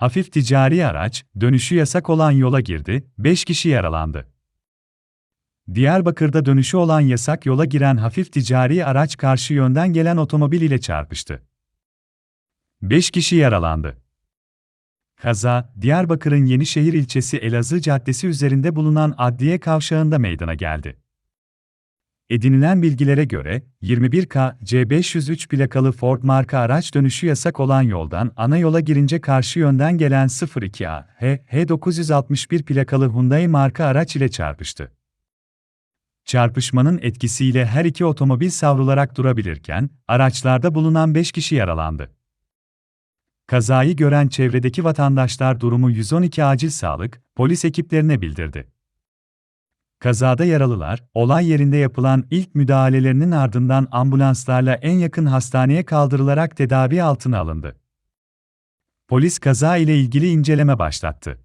Hafif ticari araç, dönüşü yasak olan yola girdi, 5 kişi yaralandı. Diyarbakır'da dönüşü olan yasak yola giren hafif ticari araç karşı yönden gelen otomobil ile çarpıştı. 5 kişi yaralandı. Kaza, Diyarbakır'ın Yenişehir ilçesi Elazığ Caddesi üzerinde bulunan adliye kavşağında meydana geldi. Edinilen bilgilere göre, 21K C503 plakalı Ford marka araç dönüşü yasak olan yoldan ana yola girince karşı yönden gelen 02A H H961 plakalı Hyundai marka araç ile çarpıştı. Çarpışmanın etkisiyle her iki otomobil savrularak durabilirken, araçlarda bulunan 5 kişi yaralandı. Kazayı gören çevredeki vatandaşlar durumu 112 acil sağlık, polis ekiplerine bildirdi. Kazada yaralılar, olay yerinde yapılan ilk müdahalelerinin ardından ambulanslarla en yakın hastaneye kaldırılarak tedavi altına alındı. Polis kaza ile ilgili inceleme başlattı.